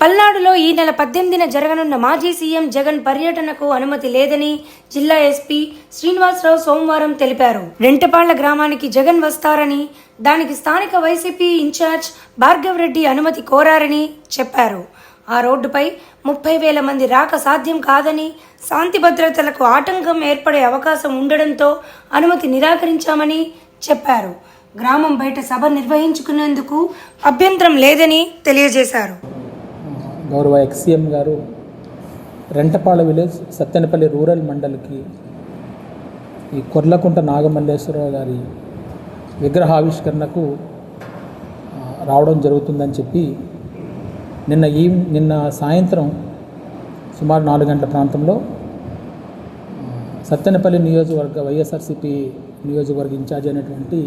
పల్నాడులో ఈ నెల పద్దెనిమిదిన జరగనున్న మాజీ సీఎం జగన్ పర్యటనకు అనుమతి లేదని జిల్లా ఎస్పీ శ్రీనివాసరావు సోమవారం తెలిపారు. రెంటపాళ్ళ గ్రామానికి జగన్ వస్తారని దానికి స్థానిక వైసీపీ ఇన్ఛార్జ్ భార్గవ్ రెడ్డి అనుమతి కోరారని చెప్పారు. ఆ రోడ్డుపై ముప్పై వేల మంది రాక సాధ్యం కాదని శాంతి భద్రతలకు ఆటంకం ఏర్పడే అవకాశం ఉండడంతో అనుమతి నిరాకరించామని చెప్పారు. గ్రామం బయట సభ నిర్వహించుకునేందుకు అభ్యంతరం లేదని తెలియజేశారు. గౌరవ ఎక్సీఎం గారు రెంటపాళ విలేజ్ సత్తెనపల్లి రూరల్ మండల్కి ఈ కొర్లకుంట నాగమల్లేశ్వరరావు గారి విగ్రహావిష్కరణకు రావడం జరుగుతుందని చెప్పి నిన్న ఈ నిన్న సాయంత్రం సుమారు నాలుగు గంటల ప్రాంతంలో సత్తెనపల్లి నియోజకవర్గ వైఎస్ఆర్సిపి నియోజకవర్గ ఇన్ఛార్జ్ అయినటువంటి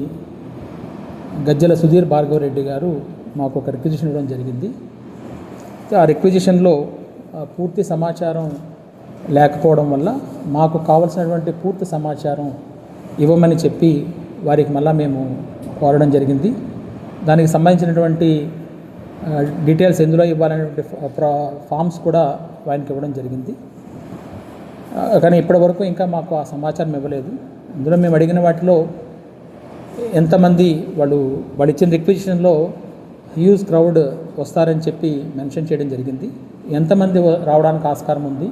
గజ్జల సుధీర్ భార్గవరెడ్డి గారు మాకు ఒక రిక్వజిషన్ ఇవ్వడం జరిగింది. ఆ రిక్విజిషన్లో పూర్తి సమాచారం లేకపోవడం వల్ల మాకు కావలసినటువంటి పూర్తి సమాచారం ఇవ్వమని చెప్పి వారికి మళ్ళా మేము కోరడం జరిగింది. దానికి సంబంధించినటువంటి డీటెయిల్స్ ఎందులో ఇవ్వాలనేటువంటి ప్రా- ఫామ్స్ కూడా వారికి ఇవ్వడం జరిగింది. కానీ ఇప్పటివరకు ఇంకా మాకు ఆ సమాచారం ఇవ్వలేదు. ఇందులో మేము అడిగిన వాటిలో ఎంతమంది వాళ్ళు వాళ్ళు ఇచ్చిన రిక్విజిషన్లో హ్యూజ్ క్రౌడ్ వస్తారని చెప్పి మెన్షన్ చేయడం జరిగింది. ఎంతమంది రావడానికి ఆస్కారం ఉంది?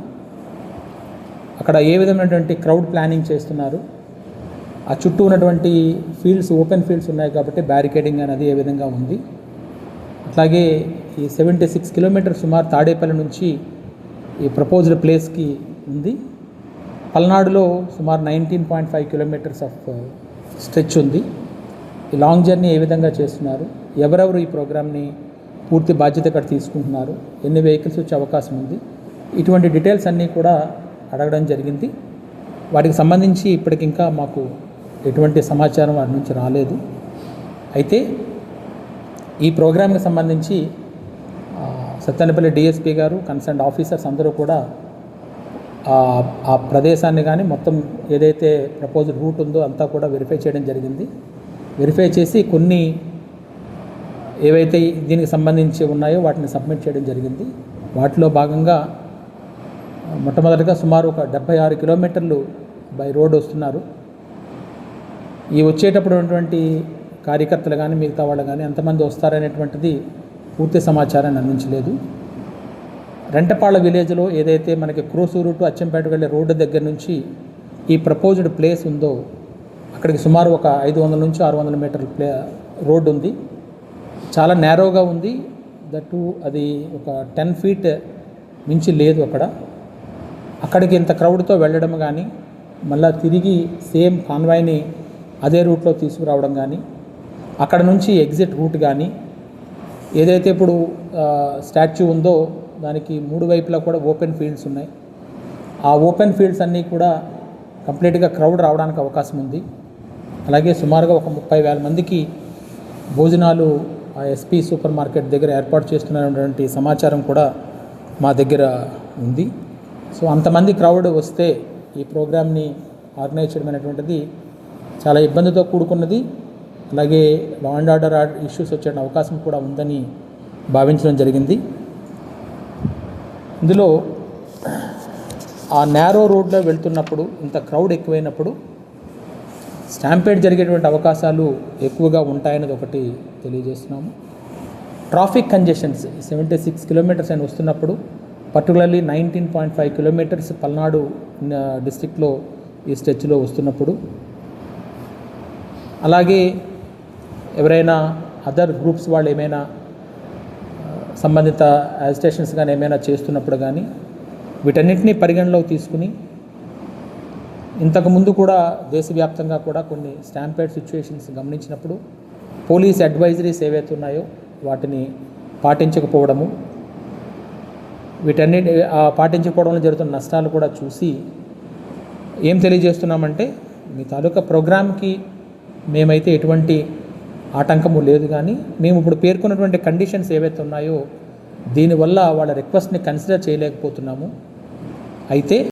అక్కడ ఏ విధమైనటువంటి క్రౌడ్ ప్లానింగ్ చేస్తున్నారు? ఆ చుట్టూ ఉన్నటువంటి ఫీల్డ్స్ ఓపెన్ ఫీల్డ్స్ ఉన్నాయి కాబట్టి బ్యారికేడింగ్ అనేది ఏ విధంగా ఉంది? అట్లాగే ఈ సెవెంటీ సిక్స్ కిలోమీటర్ సుమారు తాడేపల్లి నుంచి ఈ ప్రపోజ్డ్ ప్లేస్కి ఉంది. పల్నాడులో సుమారు nineteen point five kilometres of stretch ఉంది. ఈ లాంగ్ జర్నీ ఏ విధంగా చేస్తున్నారు? ఎవరెవరు ఈ ప్రోగ్రామ్ని పూర్తి బాధ్యత ఇక్కడ తీసుకుంటున్నారు ఎన్ని వెహికల్స్ వచ్చే అవకాశం ఉంది ఇటువంటి డీటెయిల్స్ అన్నీ కూడా అడగడం జరిగింది. వాటికి సంబంధించి ఇప్పటికింకా మాకు ఎటువంటి సమాచారం వారి నుంచి రాలేదు. అయితే ఈ ప్రోగ్రామ్కి సంబంధించి సత్తెనపల్లి డిఎస్పీ గారు కన్సర్న్ ఆఫీసర్స్ అందరూ కూడా ఆ- ప్రదేశాన్ని కానీ మొత్తం ఏదైతే ప్రపోజల్ రూట్ ఉందో అంతా కూడా వెరిఫై చేయడం జరిగింది. వెరిఫై చేసి కొన్ని ఏవైతే దీనికి సంబంధించి ఉన్నాయో వాటిని సబ్మిట్ చేయడం జరిగింది. వాటిలో భాగంగా మొట్టమొదటిగా సుమారు ఒక డెబ్బై ఆరు కిలోమీటర్లు బై రోడ్ వస్తున్నారు. ఈ వచ్చేటప్పుడు ఉన్నటువంటి కార్యకర్తలు కానీ మిగతా వాళ్ళు కానీ ఎంతమంది వస్తారనేటువంటిది పూర్తి సమాచారాన్ని అందించలేదు. రెంటపాళ్ళ విలేజ్లో ఏదైతే మనకి క్రోసూరు టు అచ్చంపేట వెళ్ళే రోడ్డు దగ్గర నుంచి ఈ ప్రపోజ్డ్ ప్లేస్ ఉందో అక్కడికి సుమారు ఒక ఐదు వందల నుంచి ఆరు వందల మీటర్ల ప్లే రోడ్డు ఉంది. చాలా నేరోగా ఉంది. దట్టు అది ఒక టెన్ ఫీట్ మించి లేదు అక్కడ. అక్కడికి ఇంత క్రౌడ్తో వెళ్ళడం కానీ మళ్ళా తిరిగి సేమ్ కాన్వాయ్ని అదే రూట్లో తీసుకురావడం కానీ అక్కడ నుంచి ఎగ్జిట్ రూట్ కానీ ఏదైతే ఇప్పుడు స్టాచ్యూ ఉందో దానికి మూడు వైపులా కూడా ఓపెన్ ఫీల్డ్స్ ఉన్నాయి. ఆ ఓపెన్ ఫీల్డ్స్ అన్నీ కూడా కంప్లీట్గా క్రౌడ్ రావడానికి అవకాశం ఉంది. అలాగే సుమారుగా ఒక ముప్పై వేల మందికి భోజనాలు ఆ ఎస్పీ సూపర్ మార్కెట్ దగ్గర ఏర్పాటు చేస్తున్నటువంటి సమాచారం కూడా మా దగ్గర ఉంది. సో అంతమంది క్రౌడ్ వస్తే ఈ ప్రోగ్రామ్ని ఆర్గనైజ్ చేయడం అనేటువంటిది చాలా ఇబ్బందితో కూడుకున్నది. అలాగే లా అండ్ ఆర్డర్ ఇష్యూస్ వచ్చే అవకాశం కూడా ఉందని భావించడం జరిగింది. ఇందులో ఆ నేరో రోడ్లో వెళ్తున్నప్పుడు ఇంత క్రౌడ్ ఎక్కువైనప్పుడు స్టాంపేడ్ జరిగేటువంటి అవకాశాలు ఎక్కువగా ఉంటాయనేది ఒకటి తెలియజేస్తున్నాము. Traffic congestions seventy six kilometres అని వస్తున్నప్పుడు particularly nineteen point five kilometres Palnadu డిస్టిక్లో ఈ స్ట్రెచ్లో వస్తున్నప్పుడు. అలాగే ఎవరైనా అదర్ గ్రూప్స్ వాళ్ళు ఏమైనా సంబంధిత యాజిటేషన్స్ కానీ ఏమైనా చేస్తున్నప్పుడు కానీ వీటన్నిటిని పరిగణలోకి తీసుకుని ఇంతకుముందు కూడా దేశవ్యాప్తంగా కూడా కొన్ని స్టాంపేడ్ సిచ్యువేషన్స్ గమనించినప్పుడు పోలీస్ అడ్వైజరీస్ ఏవైతే ఉన్నాయో వాటిని పాటించకపోవడము వీటన్నిటి పాటించకపోవడంలో జరుగుతున్న నష్టాలు కూడా చూసి ఏం తెలియజేస్తున్నామంటే మీ తాలూకా ప్రోగ్రామ్కి మేమైతే ఎటువంటి ఆటంకము లేదు కానీ మేము ఇప్పుడు పేర్కొన్నటువంటి కండిషన్స్ ఏవైతే ఉన్నాయో దీనివల్ల వాళ్ళ రిక్వెస్ట్ని కన్సిడర్ చేయలేకపోతున్నాము. అయితే